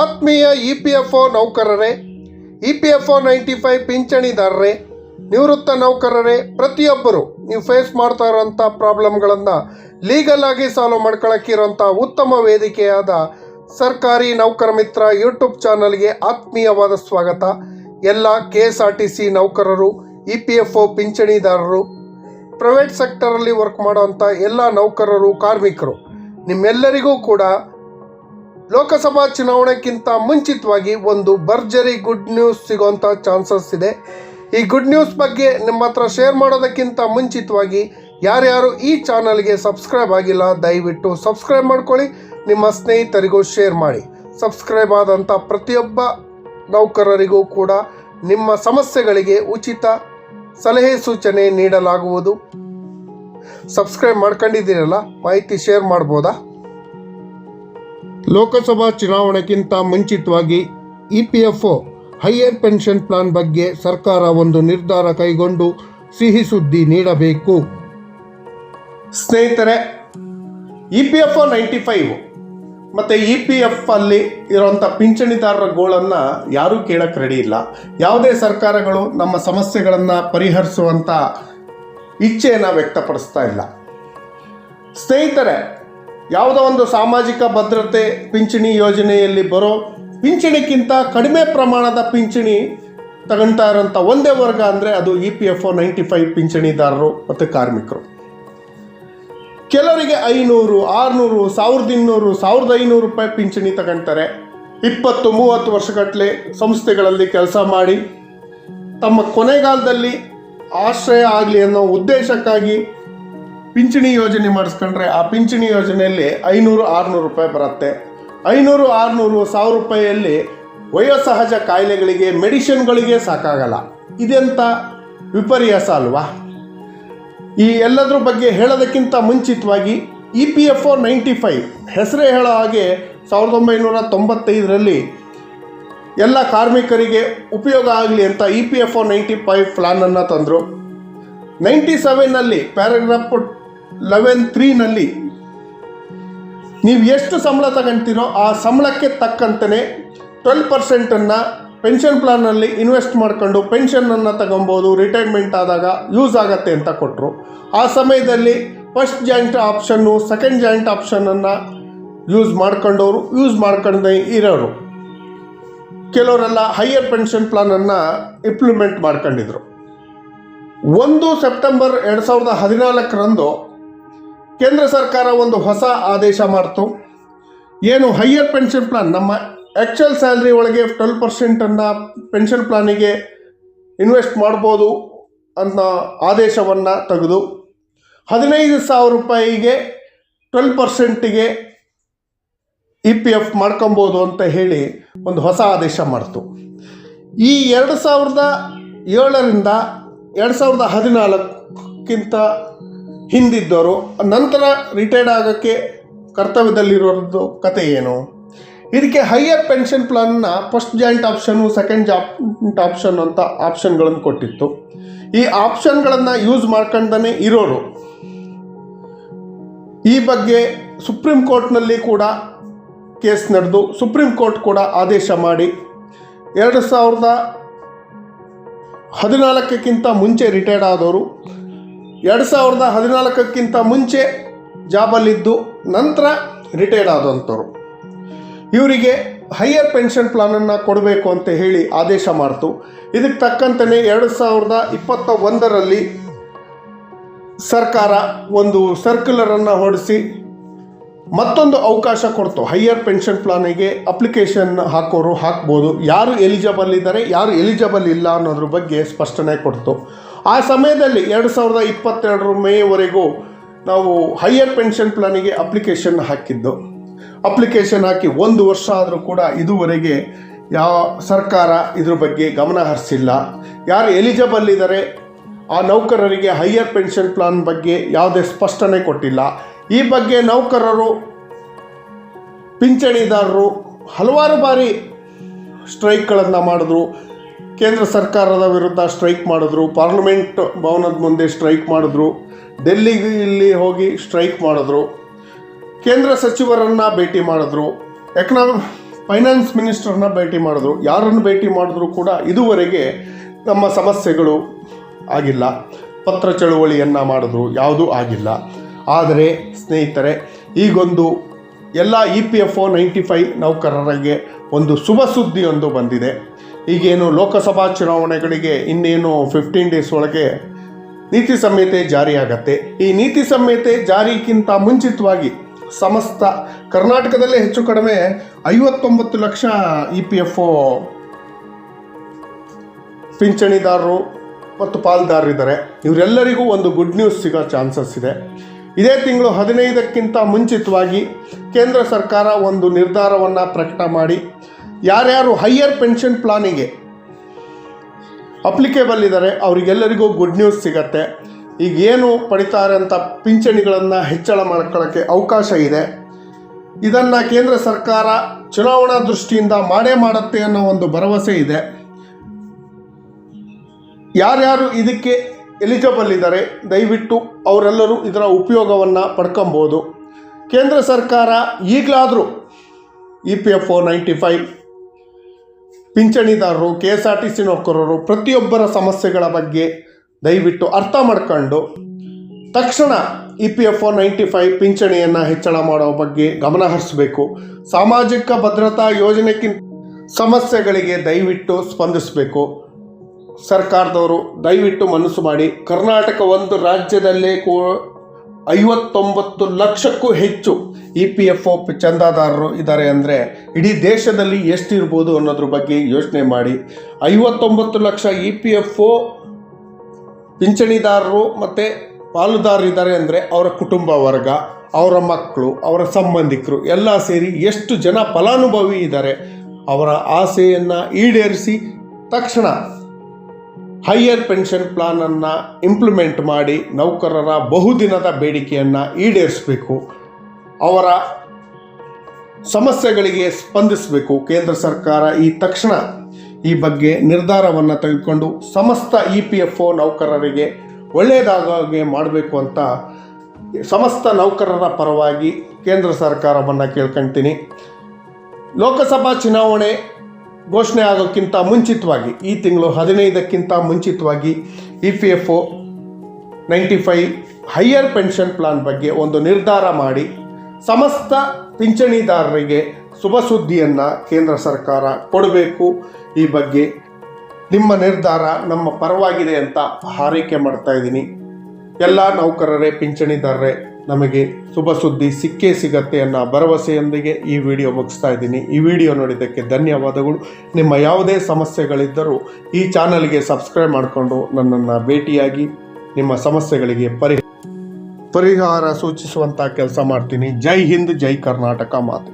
ಆತ್ಮೀಯ E P F O ನೌಕರರೇ, E P F O ninety five ಪಿಂಚಣಿದಾರರೇ, ನಿವೃತ್ತ ನೌಕರರೇ, ಪ್ರತಿಯೊಬ್ಬರು ನೀವು ಫೇಸ್ ಮಾಡ್ತಾ ಇರೋಂಥ ಪ್ರಾಬ್ಲಮ್ಗಳನ್ನು ಲೀಗಲ್ ಆಗಿ ಸಾಲ್ವ್ ಮಾಡ್ಕೊಳಕ್ಕಿರೋಂಥ ಉತ್ತಮ ವೇದಿಕೆಯಾದ ಸರ್ಕಾರಿ ನೌಕರ ಮಿತ್ರ ಯೂಟ್ಯೂಬ್ ಚಾನಲ್ಗೆ ಆತ್ಮೀಯವಾದ ಸ್ವಾಗತ. ಎಲ್ಲ K S R T C ನೌಕರರು, ಇ ಪಿ ಎಫ್ ಒ ಪಿಂಚಣಿದಾರರು ಪ್ರೈವೇಟ್ ಸೆಕ್ಟರಲ್ಲಿ ವರ್ಕ್ ಮಾಡೋವಂಥ ಎಲ್ಲ ನೌಕರರು, ಕಾರ್ಮಿಕರು, ನಿಮ್ಮೆಲ್ಲರಿಗೂ ಕೂಡ ಲೋಕಸಭಾ ಚುನಾವಣೆಗಿಂತ ಮುಂಚಿತವಾಗಿ ಒಂದು ಭರ್ಜರಿ ಗುಡ್ ನ್ಯೂಸ್ ಸಿಗೋಂಥ ಚಾನ್ಸಸ್ ಇದೆ. ಈ ಗುಡ್ ನ್ಯೂಸ್ ಬಗ್ಗೆ ನಿಮ್ಮ ಹತ್ರ ಶೇರ್ ಮಾಡೋದಕ್ಕಿಂತ ಮುಂಚಿತವಾಗಿ ಯಾರ್ಯಾರು ಈ ಚಾನಲ್ಗೆ ಸಬ್ಸ್ಕ್ರೈಬ್ ಆಗಿಲ್ಲ, ದಯವಿಟ್ಟು ಸಬ್ಸ್ಕ್ರೈಬ್ ಮಾಡ್ಕೊಳ್ಳಿ. ನಿಮ್ಮ ಸ್ನೇಹಿತರಿಗೂ ಶೇರ್ ಮಾಡಿ. ಸಬ್ಸ್ಕ್ರೈಬ್ ಆದಂಥ ಪ್ರತಿಯೊಬ್ಬ ನೌಕರರಿಗೂ ಕೂಡ ನಿಮ್ಮ ಸಮಸ್ಯೆಗಳಿಗೆ ಉಚಿತ ಸಲಹೆ ಸೂಚನೆ ನೀಡಲಾಗುವುದು. ಸಬ್ಸ್ಕ್ರೈಬ್ ಮಾಡ್ಕೊಂಡಿದ್ದೀರಲ್ಲ, ಮಾಹಿತಿ ಶೇರ್ ಮಾಡ್ಬೋದಾ? ಲೋಕಸಭಾ ಚುನಾವಣೆಗಿಂತ ಮುಂಚಿತವಾಗಿ E P F O higher pension plan ಬಗ್ಗೆ ಸರ್ಕಾರ ಒಂದು ನಿರ್ಧಾರ ಕೈಗೊಂಡು ಸಿಹಿ ಸುದ್ದಿ ನೀಡಬೇಕು. ಸ್ನೇಹಿತರೆ, E P F ninety five ಮತ್ತು ಇ ಪಿ ಎಫ್ ಅಲ್ಲಿ ಇರೋಂಥ ಪಿಂಚಣಿದಾರರ ಗೋಳನ್ನು ಯಾರೂ ಕೇಳಕ್ಕೆ ರೆಡಿ ಇಲ್ಲ. ಯಾವುದೇ ಸರ್ಕಾರಗಳು ನಮ್ಮ ಸಮಸ್ಯೆಗಳನ್ನು ಪರಿಹರಿಸುವಂಥ ಇಚ್ಛೆಯನ್ನು ವ್ಯಕ್ತಪಡಿಸ್ತಾ ಇಲ್ಲ. ಸ್ನೇಹಿತರೆ ಯಾವುದೋ ಒಂದು ಸಾಮಾಜಿಕ ಭದ್ರತೆ ಪಿಂಚಣಿ ಯೋಜನೆಯಲ್ಲಿ ಬರೋ ಪಿಂಚಣಿಗಿಂತ ಕಡಿಮೆ ಪ್ರಮಾಣದ ಪಿಂಚಣಿ ತಗೊಳ್ತಾ ಇರೋಂಥ ಒಂದೇ ವರ್ಗ ಅಂದರೆ ಅದು E P F O ninety five ಪಿಂಚಣಿದಾರರು ಮತ್ತು ಕಾರ್ಮಿಕರು. ಕೆಲವರಿಗೆ ಐನೂರು, ಆರುನೂರು, ಸಾವಿರದ ಇನ್ನೂರು, ಸಾವಿರದ ಐನೂರು ರೂಪಾಯಿ ಪಿಂಚಣಿ ತಗೊಳ್ತಾರೆ ಇಪ್ಪತ್ತು, ಮೂವತ್ತು ವರ್ಷಗಟ್ಟಲೆ ಸಂಸ್ಥೆಗಳಲ್ಲಿ ಕೆಲಸ ಮಾಡಿ ತಮ್ಮ ಕೊನೆಗಾಲದಲ್ಲಿ ಆಶ್ರಯ ಆಗಲಿ ಅನ್ನೋ ಉದ್ದೇಶಕ್ಕಾಗಿ ಪಿಂಚಣಿ ಯೋಜನೆ ಮಾಡಿಸ್ಕೊಂಡ್ರೆ ಆ ಪಿಂಚಣಿ ಯೋಜನೆಯಲ್ಲಿ ಐನೂರು, ಆರುನೂರು ರೂಪಾಯಿ ಬರುತ್ತೆ. ಐನೂರು, ಆರುನೂರು, ಸಾವಿರ ರೂಪಾಯಿಯಲ್ಲಿ ವಯೋಸಹಜ ಕಾಯಿಲೆಗಳಿಗೆ, ಮೆಡಿಷನ್ಗಳಿಗೆ ಸಾಕಾಗಲ್ಲ. ಇದೆಂಥ ವಿಪರ್ಯಾಸ ಅಲ್ವಾ? ಈ ಎಲ್ಲದರ ಬಗ್ಗೆ ಹೇಳೋದಕ್ಕಿಂತ ಮುಂಚಿತವಾಗಿ E P F O ninety five, ಹೆಸರೇ ಹೇಳೋ ಹಾಗೆ ಸಾವಿರದ ಒಂಬೈನೂರ ತೊಂಬತ್ತೈದರಲ್ಲಿ ಎಲ್ಲ ಕಾರ್ಮಿಕರಿಗೆ ಉಪಯೋಗ ಆಗಲಿ ಅಂತ E P F O ninety five ಪ್ಲಾನನ್ನು ತಂದರು. ನೈಂಟಿ ಸೆವೆನ್ನಲ್ಲಿ ಪ್ಯಾರಾಗ್ರಾಫ್ ಲೆವೆನ್ ತ್ರೀನಲ್ಲಿ ನೀವು ಎಷ್ಟು ಸಂಬಳ ತಗೊಂತೀರೋ ಆ ಸಂಬಳಕ್ಕೆ ತಕ್ಕಂತೆ ಟ್ವೆಲ್ ಪರ್ಸೆಂಟನ್ನು ಪೆನ್ಷನ್ ಪ್ಲಾನಲ್ಲಿ ಇನ್ವೆಸ್ಟ್ ಮಾಡ್ಕೊಂಡು ಪೆನ್ಷನನ್ನು ತಗೊಬೋದು ರಿಟೈರ್ಮೆಂಟ್ ಆದಾಗ ಯೂಸ್ ಆಗತ್ತೆ ಅಂತ ಕೊಟ್ಟರು ಆ ಸಮಯದಲ್ಲಿ ಫಸ್ಟ್ ಜಾಯಿಂಟ್ ಆಪ್ಷನ್ನು, ಸೆಕೆಂಡ್ ಜಾಯಿಂಟ್ ಆಪ್ಷನನ್ನು ಯೂಸ್ ಮಾಡ್ಕೊಂಡವರು, ಯೂಸ್ ಮಾಡ್ಕೊಂಡೇ ಇರೋರು. ಕೆಲವರೆಲ್ಲ ಹೈಯರ್ ಪೆನ್ಷನ್ ಪ್ಲಾನನ್ನು ಇಂಪ್ಲಿಮೆಂಟ್ ಮಾಡ್ಕೊಂಡಿದ್ರು. ಒಂದು ಸೆಪ್ಟೆಂಬರ್ ಎರಡು ಸಾವಿರದ ಹದಿನಾಲ್ಕರಂದು ಕೇಂದ್ರ ಸರ್ಕಾರ ಒಂದು ಹೊಸ ಆದೇಶ ಮಾಡ್ತು. ಏನು ಹೈಯರ್ ಪೆನ್ಷನ್ ಪ್ಲಾನ್ ನಮ್ಮ ಆ್ಯಕ್ಚುಯಲ್ ಸ್ಯಾಲ್ರಿ ಒಳಗೆ ಟ್ವೆಲ್ ಪರ್ಸೆಂಟನ್ನು ಪೆನ್ಷನ್ ಪ್ಲಾನಿಗೆ ಇನ್ವೆಸ್ಟ್ ಮಾಡ್ಬೋದು ಅನ್ನೋ ಆದೇಶವನ್ನು ತೆಗೆದು ಹದಿನೈದು ಸಾವಿರ ರೂಪಾಯಿಗೆ ಟ್ವೆಲ್ ಪರ್ಸೆಂಟಿಗೆ ಇ ಪಿ ಎಫ್ ಮಾಡ್ಕೊಬೋದು ಅಂತ ಹೇಳಿ ಒಂದು ಹೊಸ ಆದೇಶ ಮಾಡ್ತು. ಈ ಎರಡು ಸಾವಿರದ ಏಳರಿಂದ ಎರಡು ಸಾವಿರದ ಹದಿನಾಲ್ಕಕ್ಕಿಂತ ಹಿಂದಿದ್ದವರು, ನಂತರ ರಿಟೈರ್ಡ್ ಆಗೋಕ್ಕೆ ಕರ್ತವ್ಯದಲ್ಲಿರೋದು ಕತೆ ಏನು? ಇದಕ್ಕೆ higher pension ಪ್ಲಾನ್ನ first joint option second joint option ಅಂತ ಆಪ್ಷನ್ಗಳನ್ನು ಕೊಟ್ಟಿತ್ತು. ಈ ಆಪ್ಷನ್ಗಳನ್ನು ಯೂಸ್ ಮಾಡ್ಕೊಂಡೇ ಇರೋರು. ಈ ಬಗ್ಗೆ ಸುಪ್ರೀಂ ಕೋರ್ಟ್ನಲ್ಲಿ ಕೂಡ ಕೇಸ್ ನಡೆದು ಸುಪ್ರೀಂ ಕೋರ್ಟ್ ಕೂಡ ಆದೇಶ ಮಾಡಿ ಎರಡು ಸಾವಿರದ ಹದಿನಾಲ್ಕಕ್ಕಿಂತ ಮುಂಚೆ ರಿಟೈರ್ಡ್ ಆದವರು ಎರಡು ಸಾವಿರದ ಹದಿನಾಲ್ಕಕ್ಕಿಂತ ಮುಂಚೆ ಜಾಬಲ್ಲಿದ್ದು ನಂತರ ರಿಟೈರ್ಡ್ ಆದಂಥವ್ರು ಇವರಿಗೆ ಹೈಯರ್ ಪೆನ್ಷನ್ ಪ್ಲಾನನ್ನು ಕೊಡಬೇಕು ಅಂತ ಹೇಳಿ ಆದೇಶ ಮಾಡ್ತು. ಇದಕ್ಕೆ ತಕ್ಕಂತೆಯೇ ಎರಡು ಸಾವಿರದ ಇಪ್ಪತ್ತ ಒಂದರಲ್ಲಿ ಸರ್ಕಾರ ಒಂದು ಸರ್ಕ್ಯುಲರನ್ನು ಹೊರಡಿಸಿ ಮತ್ತೊಂದು ಅವಕಾಶ ಕೊಡ್ತು. ಹೈಯರ್ ಪೆನ್ಷನ್ ಪ್ಲಾನಿಗೆ ಅಪ್ಲಿಕೇಶನ್ ಹಾಕೋರು ಹಾಕ್ಬೋದು. ಯಾರು ಎಲಿಜಿಬಲ್ ಇದ್ದಾರೆ, ಯಾರು ಎಲಿಜಿಬಲ್ ಇಲ್ಲ ಅನ್ನೋದ್ರ ಬಗ್ಗೆ ಸ್ಪಷ್ಟನೆ ಕೊಡ್ತು. ಆ ಸಮಯದಲ್ಲಿ ಎರಡು ಸಾವಿರದ ಇಪ್ಪತ್ತೆರಡರ ಮೇವರೆಗೂ ನಾವು ಹೈಯರ್ ಪೆನ್ಷನ್ ಪ್ಲಾನಿಗೆ ಅಪ್ಲಿಕೇಶನ್ ಹಾಕಿದ್ದು. ಅಪ್ಲಿಕೇಶನ್ ಹಾಕಿ ಒಂದು ವರ್ಷ ಆದರೂ ಕೂಡ ಇದುವರೆಗೆ ಯಾವ ಸರ್ಕಾರ ಇದ್ರ ಬಗ್ಗೆ ಗಮನ ಹರಿಸಿಲ್ಲ. ಯಾರು ಎಲಿಜಿಬಲ್ ಇದ್ದಾರೆ ಆ ನೌಕರರಿಗೆ ಹೈಯರ್ ಪೆನ್ಷನ್ ಪ್ಲಾನ್ ಬಗ್ಗೆ ಯಾವುದೇ ಸ್ಪಷ್ಟನೆ ಕೊಟ್ಟಿಲ್ಲ. ಈ ಬಗ್ಗೆ ನೌಕರರು, ಪಿಂಚಣಿದಾರರು ಹಲವಾರು ಬಾರಿ ಸ್ಟ್ರೈಕ್ಗಳನ್ನು ಮಾಡಿದ್ರು. ಕೇಂದ್ರ ಸರ್ಕಾರದ ವಿರುದ್ಧ ಸ್ಟ್ರೈಕ್ ಮಾಡಿದ್ರು, ಪಾರ್ಲಿಮೆಂಟ್ ಭವನದ ಮುಂದೆ ಸ್ಟ್ರೈಕ್ ಮಾಡಿದ್ರು, ಡೆಲ್ಲಿಗೆ ಇಲ್ಲಿ ಹೋಗಿ ಸ್ಟ್ರೈಕ್ ಮಾಡಿದ್ರು, ಕೇಂದ್ರ ಸಚಿವರನ್ನು ಭೇಟಿ ಮಾಡಿದ್ರು ಎಕನಾಮಿಕ್ ಫೈನಾನ್ಸ್ ಮಿನಿಸ್ಟರ್ನ ಭೇಟಿ ಮಾಡಿದ್ರು, ಯಾರನ್ನು ಭೇಟಿ ಮಾಡಿದ್ರು ಕೂಡ ಇದುವರೆಗೆ ನಮ್ಮ ಸಮಸ್ಯೆಗಳು ಆಗಿಲ್ಲ. ಪತ್ರ ಚಳುವಳಿಯನ್ನು ಮಾಡಿದ್ರು, ಯಾವುದೂ ಆಗಿಲ್ಲ. ಆದರೆ, ಸ್ನೇಹಿತರೆ, ಈಗೊಂದು ಎಲ್ಲ E P F O ninety five ನೌಕರರಿಗೆ ಒಂದು ಶುಭ ಸುದ್ದಿಯೊಂದು ಬಂದಿದೆ. ಈಗೇನು ಲೋಕಸಭಾ ಚುನಾವಣೆಗಳಿಗೆ ಇನ್ನೇನು ಫಿಫ್ಟೀನ್ ಡೇಸ್ ಒಳಗೆ ನೀತಿ ಸಂಹಿತೆ ಜಾರಿಯಾಗತ್ತೆ. ಈ ನೀತಿ ಸಂಹಿತೆ ಜಾರಿಗಿಂತ ಮುಂಚಿತವಾಗಿ ಸಮಸ್ತ ಕರ್ನಾಟಕದಲ್ಲೇ ಹೆಚ್ಚು ಕಡಿಮೆ ಐವತ್ತೊಂಬತ್ತು lakh E P F O ಪಿಂಚಣಿದಾರರು ಮತ್ತು ಪಾಲ್ದಾರರಿದ್ದಾರೆ ಇವರೆಲ್ಲರಿಗೂ ಒಂದು ಗುಡ್ ನ್ಯೂಸ್ ಸಿಗೋ ಚಾನ್ಸಸ್ ಇದೆ. ಇದೇ ತಿಂಗಳು ಹದಿನೈದಕ್ಕಿಂತ ಮುಂಚಿತವಾಗಿ ಕೇಂದ್ರ ಸರ್ಕಾರ ಒಂದು ನಿರ್ಧಾರವನ್ನು ಪ್ರಕಟ ಮಾಡಿ ಯಾರ್ಯಾರು ಹೈಯರ್ ಪೆನ್ಷನ್ ಪ್ಲಾನಿಗೆ ಅಪ್ಲಿಕೇಬಲ್ ಇದ್ದಾರೆ ಅವರಿಗೆಲ್ಲರಿಗೂ ಗುಡ್ ನ್ಯೂಸ್ ಸಿಗತ್ತೆ. ಈಗ ಏನು ಪಡಿತಾರೆ ಅಂತ ಪಿಂಚಣಿಗಳನ್ನು ಹೆಚ್ಚಳ ಮಾಡ್ಕೊಳ್ಳೋಕ್ಕೆ ಅವಕಾಶ ಇದೆ. ಇದನ್ನು ಕೇಂದ್ರ ಸರ್ಕಾರ ಚುನಾವಣಾ ದೃಷ್ಟಿಯಿಂದ ಮಾಡೇ ಮಾಡುತ್ತೆ ಅನ್ನೋ ಒಂದು ಭರವಸೆ ಇದೆ. ಯಾರ್ಯಾರು ಇದಕ್ಕೆ ಎಲಿಜಿಬಲ್ ಇದ್ದಾರೆ ದಯವಿಟ್ಟು ಅವರೆಲ್ಲರೂ ಇದರ ಉಪಯೋಗವನ್ನು ಪಡ್ಕೊಬೋದು. ಕೇಂದ್ರ ಸರ್ಕಾರ ಈಗಲಾದರೂ E P F O ninety five ಪಿಂಚಣಿದಾರರು K S R T C ನೌಕರರು ಪ್ರತಿಯೊಬ್ಬರ ಸಮಸ್ಯೆಗಳ ಬಗ್ಗೆ ದಯವಿಟ್ಟು ಅರ್ಥ ಮಾಡ್ಕೊಂಡು ತಕ್ಷಣ E P F O ninety five ಪಿಂಚಣಿಯನ್ನು ಹೆಚ್ಚಳ ಮಾಡುವ ಬಗ್ಗೆ ಗಮನ ಹರಿಸಬೇಕು. ಸಾಮಾಜಿಕ ಭದ್ರತಾ ಯೋಜನೆಗಿಂತ ಸಮಸ್ಯೆಗಳಿಗೆ ದಯವಿಟ್ಟು ಸ್ಪಂದಿಸಬೇಕು. ಸರ್ಕಾರದವರು ದಯವಿಟ್ಟು ಮನಸ್ಸು ಮಾಡಿ. ಕರ್ನಾಟಕ ಒಂದು ರಾಜ್ಯದಲ್ಲೇ ಕೂ ಐವತ್ತೊಂಬತ್ತು ಲಕ್ಷಕ್ಕೂ ಹೆಚ್ಚು ಇ ಪಿ ಎಫ್ ಒ ಚಂದಾದಾರರು ಇದ್ದಾರೆ ಅಂದರೆ ಇಡೀ ದೇಶದಲ್ಲಿ ಎಷ್ಟಿರ್ಬೋದು ಅನ್ನೋದ್ರ ಬಗ್ಗೆ ಯೋಚನೆ ಮಾಡಿ. ಐವತ್ತೊಂಬತ್ತು lakh E P F O ಪಿಂಚಣಿದಾರರು ಮತ್ತು ಪಾಲುದಾರರಿದ್ದಾರೆ ಅಂದರೆ ಅವರ ಕುಟುಂಬ ವರ್ಗ, ಅವರ ಮಕ್ಕಳು, ಅವರ ಸಂಬಂಧಿಕರು ಎಲ್ಲ ಸೇರಿ ಎಷ್ಟು ಜನ ಫಲಾನುಭವಿ ಇದ್ದಾರೆ ಅವರ ಆಸೆಯನ್ನು ಈಡೇರಿಸಿ ತಕ್ಷಣ ಹೈಯರ್ ಪೆನ್ಷನ್ ಪ್ಲಾನನ್ನು ಇಂಪ್ಲಿಮೆಂಟ್ ಮಾಡಿ ನೌಕರರ ಬಹುದಿನದ ಬೇಡಿಕೆಯನ್ನು ಈಡೇರಿಸಬೇಕು. ಅವರ ಸಮಸ್ಯೆಗಳಿಗೆ ಸ್ಪಂದಿಸಬೇಕು. ಕೇಂದ್ರ ಸರ್ಕಾರ ಈ ತಕ್ಷಣ ಈ ಬಗ್ಗೆ ನಿರ್ಧಾರವನ್ನು ತೆಗೆದುಕೊಂಡು ಸಮಸ್ತ ಇ ಪಿ ಎಫ್ ಒ ನೌಕರರಿಗೆ ಒಳ್ಳೆಯದಾಗೆ ಮಾಡಬೇಕು ಅಂತ ಸಮಸ್ತ ನೌಕರರ ಪರವಾಗಿ ಕೇಂದ್ರ ಸರ್ಕಾರವನ್ನು ಕೇಳ್ಕೊಳ್ತೀನಿ ಲೋಕಸಭಾ ಚುನಾವಣೆ ಘೋಷಣೆ ಆಗೋಕ್ಕಿಂತ ಮುಂಚಿತವಾಗಿ, ಈ ತಿಂಗಳು ಹದಿನೈದಕ್ಕಿಂತ ಮುಂಚಿತವಾಗಿ E P F O ninety five higher pension plan ಬಗ್ಗೆ ಒಂದು ನಿರ್ಧಾರ ಮಾಡಿ, ಸಮಸ್ತ ಪಿಂಚಣಿದಾರರಿಗೆ ಶುಭ ಸುದ್ದಿಯನ್ನು ಕೇಂದ್ರ ಸರ್ಕಾರ ಕೊಡಬೇಕು. ಈ ಬಗ್ಗೆ ನಿಮ್ಮ ನಿರ್ಧಾರ ನಮ್ಮ ಪರವಾಗಿದೆ ಅಂತ ಹಾರೈಕೆ ಮಾಡ್ತಾ ಇದ್ದೀನಿ. ಎಲ್ಲ ನೌಕರರೇ, ಪಿಂಚಣಿದಾರರೇ ನಮಗೆ ಶುಭ ಸುದ್ದಿ, ಸಿಕ್ಕೇ ಸಿಗತ್ತೆ ಅನ್ನೋ ಭರವಸೆಯೊಂದಿಗೆ ಈ ವಿಡಿಯೋ ಮುಗಿಸ್ತಾ ಇದ್ದೀನಿ. ಈ ವಿಡಿಯೋ ನೋಡಿದ್ದಕ್ಕೆ ಧನ್ಯವಾದಗಳು. ನಿಮ್ಮ ಯಾವುದೇ ಸಮಸ್ಯೆಗಳಿದ್ದರೂ ಈ ಚಾನಲ್ಗೆ ಸಬ್ಸ್ಕ್ರೈಬ್ ಮಾಡಿಕೊಂಡು ನನ್ನನ್ನು ಭೇಟಿಯಾಗಿ ನಿಮ್ಮ ಸಮಸ್ಯೆಗಳಿಗೆ ಪರಿ ಪರಿಹಾರ ಸೂಚಿಸುವಂಥ ಕೆಲಸ ಮಾಡ್ತೀನಿ. ಜೈ ಹಿಂದ್, ಜೈ ಕರ್ನಾಟಕ ಮಾತು.